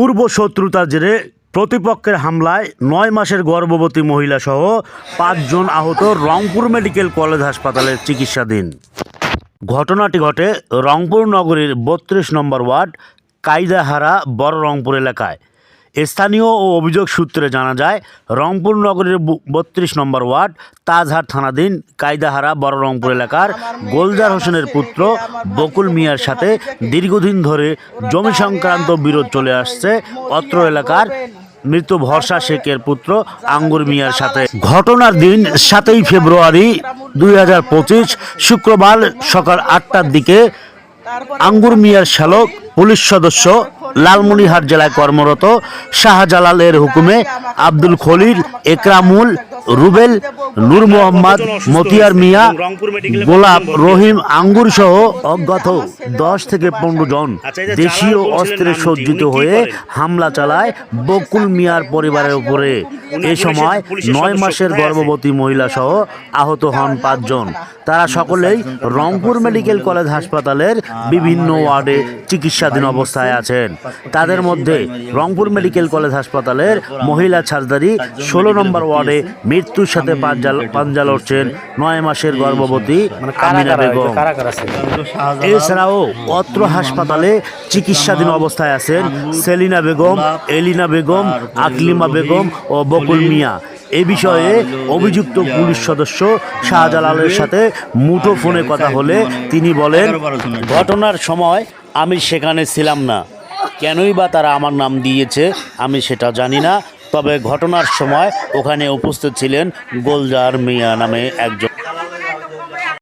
পূর্ব শত্রুতার জেরে প্রতিপক্ষের হামলায় নয় মাসের গর্ভবতী মহিলাসহ পাঁচজন আহত রংপুর মেডিকেল কলেজ হাসপাতালে চিকিৎসাধীন। ঘটনাটি ঘটে রংপুর নগরীর বত্রিশ নম্বর ওয়ার্ড কায়দাহারা বড় রংপুর এলাকায়। স্থানীয় ও অভিযোগ সূত্রে জানা যায় রংপুর নগরীর বত্রিশ নম্বর ওয়ার্ড তাজহাট থানাধীন কায়দাহারা বড় রংপুর এলাকার গোলজার হোসেনের পুত্র বকুল মিয়ার সাথে দীর্ঘদিন ধরে জমি সংক্রান্ত বিরোধ চলে আসছে। অত্র এলাকার মৃত ভরসা শেখের পুত্র আঙ্গুর মিয়ার সাথে। ঘটনার দিন সাতই ফেব্রুয়ারি দুই হাজার পঁচিশ শুক্রবার সকাল আটটার দিকে আঙ্গুর মিয়ার শালক পুলিশ সদস্য লালমনিরহাট জেলায় কর্মরত শাহজালালের হুকুমে আব্দুল খলিল একরামুল রুবেল, নূর মোহাম্মদ, মতিয়ার মিয়া, গোলাপ, রহিম আঙ্গুর সহ অজ্ঞাত দশ থেকে পনেরো জন দেশীয় অস্ত্রে সজ্জিত হয়ে হামলা চালায় বকুল মিয়ার পরিবারের উপরে। এ সময় নয় মাসের গর্ভবতী মহিলা সহ আহত হন পাঁচজন। তারা সকলেই রংপুর মেডিকেল কলেজ হাসপাতালের বিভিন্ন ওয়ার্ডে চিকিৎসাধীন অবস্থায় আছেন। তাদের মধ্যে রংপুর মেডিকেল কলেজ হাসপাতালের মহিলা ছাড়দারি ষোলো নম্বর ওয়ার্ডে মৃত্যুর সাথে পাঞ্জা লড়ছেন নয় মাসের গর্ভবতী আমিনা বেগম। এছাড়াও অত্র হাসপাতালে চিকিৎসাধীন অবস্থায় আছেন সেলিনা বেগম এলিনা বেগম আকলিমা বেগম ও বকুল মিয়া। এ বিষয়ে অভিযুক্ত পুলিশ সদস্য শাহজালালের সাথে মুঠো ফোনে কথা হলে তিনি বলেন ঘটনার সময় আমি সেখানে ছিলাম না। কেনই বা তারা আমার নাম দিয়েছে আমি সেটা জানি না। তবে ঘটনার সময় ওখানে উপস্থিত ছিলেন গোলজার মিয়া নামে একজন।